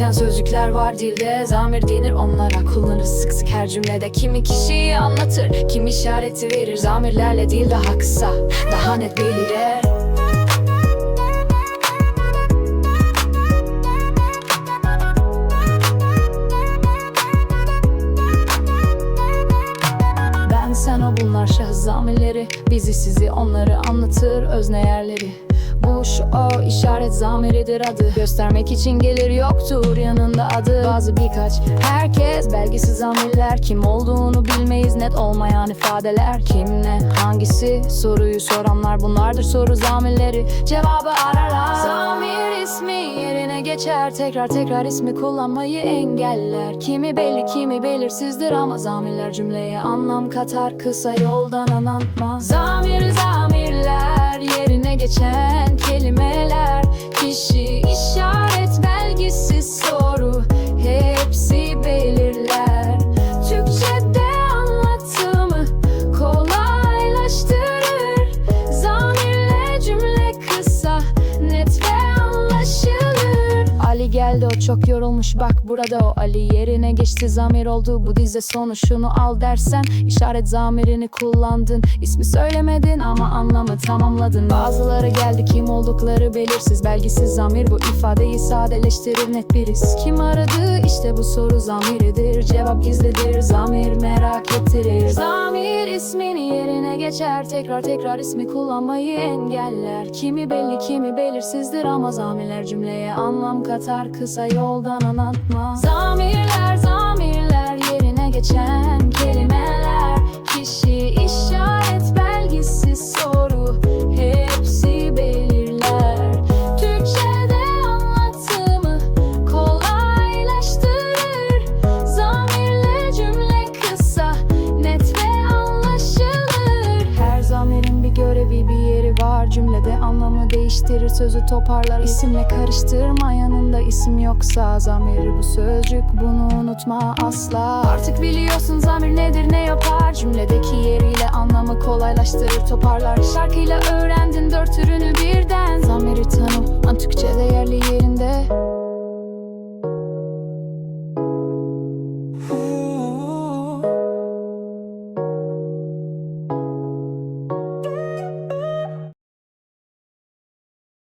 geçen sözcükler var dilde. Zamir denir onlara kullanır sık sık her cümlede. Kimi kişiyi anlatır, kim işareti verir. Zamirlerle dil daha kısa, daha net belirir Ben sen o bunlar şahıs zamirleri. Bizi sizi onları anlatır özne yerleri Bu şu o işaret zamiridir adı. Göstermek için gelir yoktur yanında adı. Bazı birkaç herkes belgisiz zamirler Kim olduğunu bilmeyiz net olmayan ifadeler. Kim ne hangisi? Soruyu soranlar Bunlardır soru zamirleri. Cevabı ararlar. Zamir ismi yerine geçer. Tekrar tekrar ismi kullanmayı engeller. Kimi belli kimi belirsizdir ama zamirler cümleye anlam katar. Kısa yoldan anlatmaz. Zamir zamirler yerine kelimeler Kişi çok yorulmuş. Bak burada o Ali yerine geçti. Zamir oldu bu dize sonu şunu al dersen işaret zamirini kullandın. İsmi söylemedin ama anlamı tamamladın. Bazıları geldi kim oldukları belirsiz. Belgisiz zamir bu ifadeyi sadeleştirir. Net bir his Kim aradı? İşte bu soru zamiridir. Cevap gizlidir. Zamir merak ettirir. Zamir ismini yerine geçer. Tekrar tekrar ismi kullanmayı engeller. Kimi belli kimi belirsizdir ama zamirler cümleye anlam katar. Kısa yoldan anlatma. Zamirler zamirler Cümlede anlamı değiştirir sözü toparlar. İsimle karıştırma yanında isim yoksa Zamir bu sözcük. Bunu unutma asla. Artık biliyorsun zamir nedir ne yapar? Cümledeki yeriyle anlamı kolaylaştırır toparlar. Şarkıyla öğrendin dört ürünü birden